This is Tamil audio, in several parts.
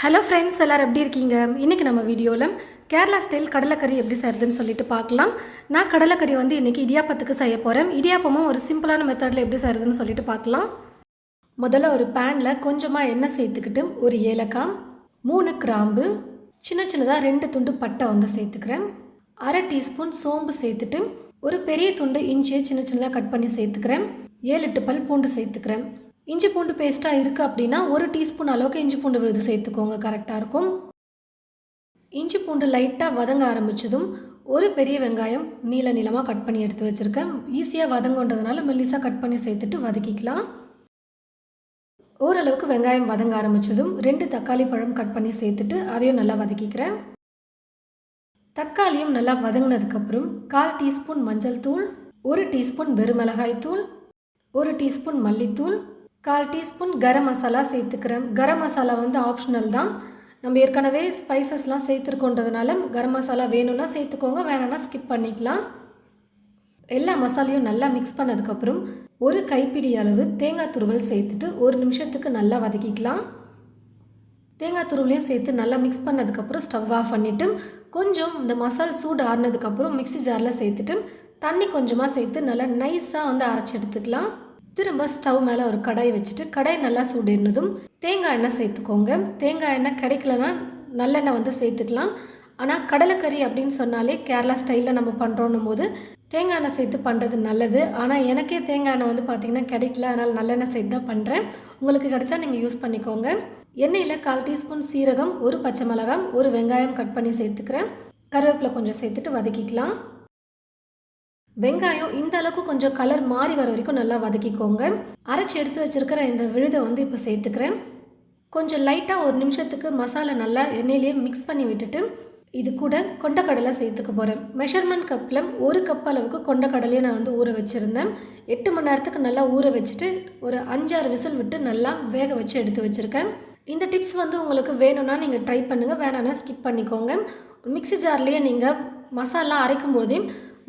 ஹலோ ஃப்ரெண்ட்ஸ் எல்லோரும் எப்படி இருக்கீங்க? இன்றைக்கி நம்ம வீடியோவில் கேரளா ஸ்டைல் கடலைக்கறி எப்படி செய்கிறதுன்னு சொல்லிட்டு பார்க்கலாம். நான் கடலைக்கறி வந்து இன்றைக்கி இடியாப்பத்துக்கு செய்ய போகிறேன் இடியாப்பமும் ஒரு சிம்பிளான மெத்தடில் எப்படி செய்கிறதுன்னு சொல்லிட்டு பார்க்கலாம். முதல்ல ஒரு பேனில் கொஞ்சமாக எண்ணெய் சேர்த்துக்கிட்டு ஒரு ஏலக்காய் மூணு கிராம்பு சின்ன சின்னதாக ரெண்டு துண்டு பட்டை வந்து சேர்த்துக்கிறேன். அரை டீஸ்பூன் சோம்பு சேர்த்துட்டு ஒரு பெரிய துண்டு இஞ்சியை சின்ன சின்னதாக கட் பண்ணி சேர்த்துக்கிறேன். ஏழு எட்டு பல் பூண்டு சேர்த்துக்கிறேன். இஞ்சி பூண்டு பேஸ்ட்டாக இருக்குது அப்படின்னா ஒரு டீஸ்பூன் அளவுக்கு இஞ்சி பூண்டு விழுது சேர்த்துக்கோங்க. கரெக்டாக இருக்கும். இஞ்சி பூண்டு லைட்டாக வதங்க ஆரம்பித்ததும் ஒரு பெரிய வெங்காயம் நீல நீளமாக கட் பண்ணி எடுத்து வச்சுருக்கேன். ஈஸியாக வதங்கன்றதுனால மெல்லிசாக கட் பண்ணி சேர்த்துட்டு வதக்கிக்கலாம். ஓரளவுக்கு வெங்காயம் வதங்க ஆரம்பித்ததும் ரெண்டு தக்காளி பழம் கட் பண்ணி சேர்த்துட்டு அதையும் நல்லா வதக்கிக்கிறேன். தக்காளியும் நல்லா வதங்கினதுக்கப்புறம் கால் டீஸ்பூன் மஞ்சள் தூள் ஒரு டீஸ்பூன் வெறுமிளகாய் தூள் ஒரு டீஸ்பூன் மல்லித்தூள் கால் டீஸ்பூன் கரம் மசாலா சேர்த்துக்கிறேன். கரம் மசாலா வந்து ஆப்ஷனல் தான். நம்ம ஏற்கனவே ஸ்பைசஸ்லாம் சேர்த்துருக்கோன்றதுனால கரம் மசாலா வேணும்னா சேர்த்துக்கோங்க வேணும்னா ஸ்கிப் பண்ணிக்கலாம். எல்லா மசாலையும் நல்லா மிக்ஸ் பண்ணதுக்கப்புறம் ஒரு கைப்பிடி அளவு தேங்காய் துருவல் சேர்த்துட்டு ஒரு நிமிஷத்துக்கு நல்லா வதக்கிக்கலாம். தேங்காய் துருவலையும் சேர்த்து நல்லா மிக்ஸ் பண்ணதுக்கப்புறம் ஸ்டவ் ஆஃப் பண்ணிவிட்டு கொஞ்சம் இந்த மசால் சூடு ஆறுனதுக்கப்புறம் மிக்ஸி ஜாரில் சேர்த்துட்டு தண்ணி கொஞ்சமாக சேர்த்து நல்லா நைஸாக வந்து அரைச்சி எடுத்துக்கலாம். திரும்ப ஸ்டவ் மேலே ஒரு கடாய் வச்சுட்டு கடாய் நல்லா சூடினதும் தேங்காய் எண்ணெய் சேர்த்துக்கோங்க. தேங்காய் எண்ணெய் கிடைக்கலனா நல்லெண்ணெய் வந்து சேர்த்துக்கலாம். ஆனால் கடலைக்கறி அப்படின்னு சொன்னாலே கேரளா ஸ்டைலில் நம்ம பண்ணுறோன்னும் போது தேங்காய் எண்ணெய் சேர்த்து பண்ணுறது நல்லது. ஆனால் எனக்கே தேங்காய் எண்ணெய் வந்து பார்த்திங்கன்னா கிடைக்கல. அதனால் நல்லெண்ணெய் சேர்த்து தான் பண்ணுறேன் உங்களுக்கு கிடைச்சா நீங்கள் யூஸ் பண்ணிக்கோங்க. எண்ணெயில் கால் டீஸ்பூன் சீரகம் ஒரு பச்சை மிளகாய் ஒரு வெங்காயம் கட் பண்ணி சேர்த்துக்கிறேன். கருவேப்பிலை கொஞ்சம் சேர்த்துட்டு வதக்கிக்கலாம். வெங்காயம் இந்த அளவுக்கு கொஞ்சம் கலர் மாறி வர வரைக்கும் நல்லா வதக்கிக்கோங்க. அரைச்சி எடுத்து வச்சுருக்கிற இந்த விழுதை வந்து இப்போ சேர்த்துக்கிறேன். கொஞ்சம் லைட்டாக ஒரு நிமிஷத்துக்கு மசாலா நல்லா எண்ணெயிலேயே மிக்ஸ் பண்ணி விட்டுட்டு இது கூட கொண்டக்கடலை சேர்த்துக்க போகிறேன் மெஷர்மெண்ட் கப்பில் ஒரு கப் அளவுக்கு கொண்டக்கடலையை நான் வந்து ஊற வச்சுருந்தேன். எட்டு மணி நேரத்துக்கு நல்லா ஊற வச்சுட்டு ஒரு அஞ்சாறு விசில் விட்டு நல்லா வேக வச்சு எடுத்து வச்சுருக்கேன். இந்த டிப்ஸ் வந்து உங்களுக்கு வேணும்னா நீங்கள் ட்ரை பண்ணுங்கள் வேணான்னா ஸ்கிப் பண்ணிக்கோங்க. மிக்ஸி ஜார்லேயே நீங்கள் மசாலா அரைக்கும் போதே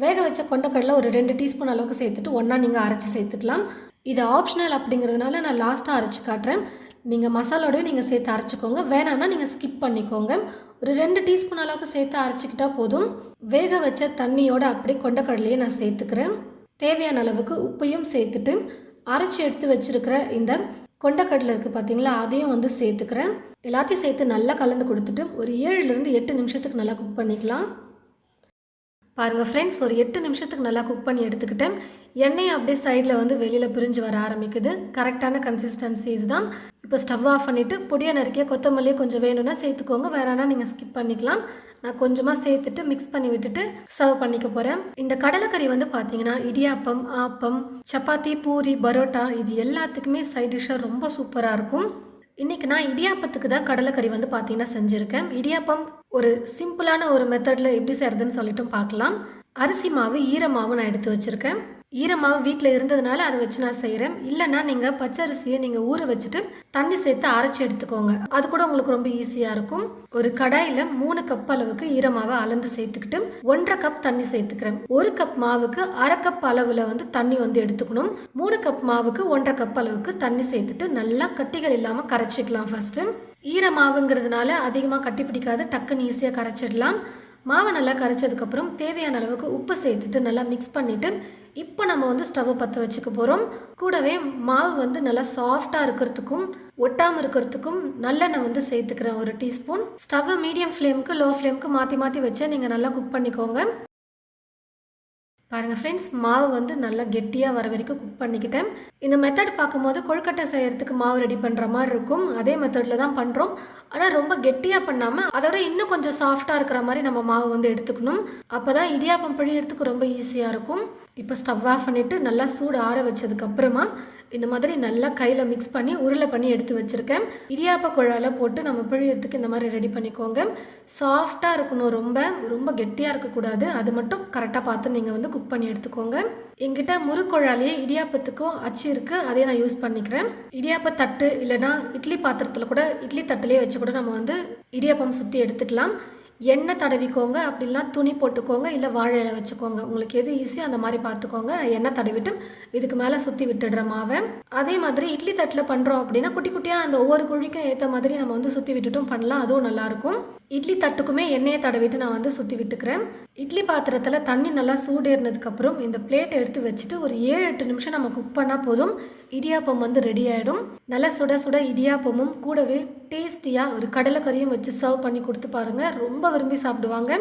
வேக வச்ச கொண்டக்கடலை ஒரு ரெண்டு டீஸ்பூன் அளவுக்கு சேர்த்துட்டு ஒன்றா நீங்கள் அரைச்சி சேர்த்துக்கலாம். இது ஆப்ஷனல் அப்படிங்கிறதுனால நான் லாஸ்ட்டாக அரைச்சி காட்டுறேன். நீங்கள் மசாலோடய நீங்கள் சேர்த்து அரைச்சிக்கோங்க. வேணான்னா நீங்கள் ஸ்கிப் பண்ணிக்கோங்க. ஒரு ரெண்டு டீஸ்பூன் அளவுக்கு சேர்த்து அரைச்சிக்கிட்டா போதும். வேக வச்ச தண்ணியோட அப்படியே கொண்டக்கடலையே நான் சேர்த்துக்கிறேன். தேவையான அளவுக்கு உப்பையும் சேர்த்துட்டு அரைச்சி எடுத்து வச்சுருக்கிற இந்த கொண்டக்கடலை இருக்குது பார்த்தீங்களா அதையும் வந்து சேர்த்துக்கிறேன். எல்லாத்தையும் சேர்த்து நல்லா கலந்து கொடுத்துட்டு ஒரு ஏழுலேருந்து எட்டு நிமிஷத்துக்கு நல்லா குக் பண்ணிக்கலாம். பாருங்கள் ஃப்ரெண்ட்ஸ் ஒரு எட்டு நிமிஷத்துக்கு நல்லா குக் பண்ணி எடுத்துக்கிட்டேன். எண்ணெய் அப்படியே சைடில் வந்து வெளியில் பிரிஞ்சு வர ஆரம்பிக்குது. கரெக்டான கன்சிஸ்டன்சி இதுதான். இப்போ ஸ்டவ் ஆஃப் பண்ணிவிட்டு பொடியை நறுக்கிய கொத்தமல்லியை கொஞ்சம் வேணும்னா சேர்த்துக்கோங்க. வேறனா நீங்கள் ஸ்கிப் பண்ணிக்கலாம். நான் கொஞ்சமாக சேர்த்துட்டு மிக்ஸ் பண்ணி விட்டுட்டு சர்வ் பண்ணிக்க போகிறேன் இந்த கடலைக்கறி வந்து பார்த்தீங்கன்னா இடியாப்பம் ஆப்பம் சப்பாத்தி பூரி பரோட்டா இது எல்லாத்துக்குமே சைட் டிஷ்ஷாக ரொம்ப சூப்பராக இருக்கும். இன்றைக்கி நான் இடியாப்பத்துக்கு தான் கடலைக்கறி வந்து பார்த்தீங்கன்னா செஞ்சுருக்கேன். இடியாப்பம் ஒரு சிம்பிளான ஒரு மெத்தடில் எப்படி செய்கிறதுன்னு சொல்லிட்டும் பார்க்கலாம். அரிசி மாவு ஈரமாவு நான் எடுத்து வச்சுருக்கேன். ஈரமாவு வீட்டில் இருந்ததுனால அதை வச்சு நான் செய்கிறேன் இல்லைன்னா நீங்கள் பச்சரிசியை நீங்கள் ஊற வச்சுட்டு தண்ணி சேர்த்து அரைச்சி எடுத்துக்கோங்க. அது கூட உங்களுக்கு ரொம்ப ஈஸியாக இருக்கும். ஒரு கடாயில் மூணு கப் அளவுக்கு ஈரமாவை அளந்து சேர்த்துக்கிட்டு ஒன்றரை கப் தண்ணி சேர்த்துக்கிறேன். ஒரு கப் மாவுக்கு அரை கப் அளவில் வந்து தண்ணி வந்து எடுத்துக்கணும். மூணு கப் மாவுக்கு ஒன்றரை கப் அளவுக்கு தண்ணி சேர்த்துட்டு நல்லா கட்டிகள் இல்லாமல் கரைச்சிக்கலாம் ஃபஸ்ட்டு ஈரமாவுங்கிறதுனால அதிகமாக கட்டி பிடிக்காது டக்குன்னு ஈஸியாக கரைச்சிடலாம். மாவை நல்லா கரைச்சதுக்கப்புறம் தேவையான அளவுக்கு உப்பு சேர்த்துட்டு நல்லா மிக்ஸ் பண்ணிவிட்டு இப்போ நம்ம வந்து ஸ்டவ்வை பற்ற வச்சுக்க போகிறோம் கூடவே மாவு வந்து நல்லா சாஃப்டாக இருக்கிறதுக்கும் ஒட்டாமல் இருக்கிறதுக்கும் நல்லெண்ணெய் வந்து சேர்த்துக்கிறேன் ஒரு டீஸ்பூன் ஸ்டவ்வை மீடியம் ஃப்ளேமுக்கு லோ ஃப்ளேமுக்கு மாற்றி மாற்றி வச்சு நீங்கள் நல்லா குக் பண்ணிக்கோங்க. பாருங்கள் ஃப்ரெண்ட்ஸ் மாவு வந்து நல்லா கெட்டியாக வர வரைக்கும் குக் பண்ணிக்கிட்டேன். இந்த மெத்தட் பார்க்கும்போது கொழுக்கட்டை செய்கிறதுக்கு மாவு ரெடி பண்ணுற மாதிரி இருக்கும். அதே மெத்தடில் தான் பண்ணுறோம் ஆனால் ரொம்ப கெட்டியாக பண்ணாமல் அதோட இன்னும் கொஞ்சம் சாஃப்டாக இருக்கிற மாதிரி நம்ம மாவு வந்து எடுத்துக்கணும். அப்போ தான் இடியாப்பம் பிழியறதுக்கு ரொம்ப ஈஸியாக இருக்கும். இப்போ ஸ்டவ் ஆஃப் பண்ணிவிட்டு நல்லா சூடு ஆற வச்சதுக்கப்புறமா இந்த மாதிரி நல்லா கையில் மிக்ஸ் பண்ணி உருளை பண்ணி எடுத்து வச்சுருக்கேன். இடியாப்ப குழாயில் போட்டு நம்ம பிழியறதுக்கு இந்த மாதிரி ரெடி பண்ணிக்கோங்க. சாஃப்டாக இருக்கணும் ரொம்ப ரொம்ப கெட்டியாக இருக்கக்கூடாது. அது மட்டும் கரெக்டாக பார்த்து நீங்கள் வந்து குக் பண்ணி எடுத்துக்கோங்க. எங்கிட்ட முறுக்குழாலேயே இடியாப்பத்துக்கும் அச்சு இருக்குது அதே நான் யூஸ் பண்ணிக்கிறேன். இடியாப்ப தட்டு இல்லைனா இட்லி பாத்திரத்தில் கூட இட்லி தட்டுலேயே வச்சு கூட நம்ம வந்து இடியாப்பம் சுற்றி எடுத்துக்கலாம். எண்ணெய் தடவிக்கோங்க அப்படிலாம் துணி போட்டுக்கோங்க இல்லை வாழை இலை வச்சுக்கோங்க. உங்களுக்கு எது ஈஸியோ அந்த மாதிரி பார்த்துக்கோங்க. எண்ணெய் தடவிட்டு இதுக்கு மேலே சுற்றி விட்டுடுற மாவை. அதே மாதிரி இட்லி தட்டில் பண்ணுறோம் அப்படின்னா குட்டி குட்டியாக அந்த ஒவ்வொரு குழிக்கும் ஏற்ற மாதிரி நம்ம வந்து சுற்றி விட்டுட்டும் பண்ணலாம். அதுவும் நல்லாயிருக்கும் இட்லி தட்டுக்குமே எண்ணெயை தடவிட்டு நான் வந்து சுற்றி விட்டுக்கிறேன். இட்லி பாத்திரத்தில் தண்ணி நல்லா சூடேறினதுக்கப்புறம் இந்த பிளேட்டை எடுத்து வச்சுட்டு ஒரு ஏழு எட்டு நிமிஷம் நம்ம குக் பண்ணால் போதும். இடியாப்பம் வந்து ரெடி ஆகிடும் நல்லா சுட சுட இடியாப்பமும் கூடவே டேஸ்டியாக ஒரு கடலைக்கறியும் வச்சு சர்வ் பண்ணி கொடுத்து பாருங்கள் ரொம்ப விரும்பி சாப்பிடுவாங்க.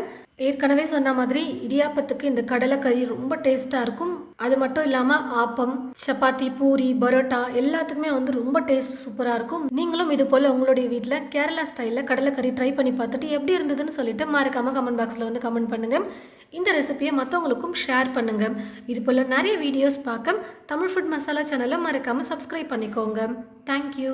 ஏற்கனவே சொன்ன மாதிரி இடியாப்பத்துக்கு இந்த கடலைக்கறி ரொம்ப டேஸ்ட்டாக இருக்கும். அது மட்டும் இல்லாமல் ஆப்பம் சப்பாத்தி பூரி பரோட்டா எல்லாத்துக்குமே வந்து ரொம்ப டேஸ்ட் சூப்பராக இருக்கும். நீங்களும் இது போல் உங்களுடைய வீட்டில் கேரளா ஸ்டைலில் கடலைக்கறி ட்ரை பண்ணி பார்த்துட்டு எப்படி இருந்ததுன்னு சொல்லிட்டு மறக்காமல் கமெண்ட் பாக்ஸில் வந்து கமெண்ட் பண்ணுங்கள் இந்த ரெசிபியை மற்றவங்களுக்கும் ஷேர் பண்ணுங்கள் இது போல் நிறைய வீடியோஸ் பார்க்க தமிழ் ஃபுட் மசாலா சேனலை மறக்காமல் சப்ஸ்கிரைப் பண்ணிக்கோங்க. தேங்க்யூ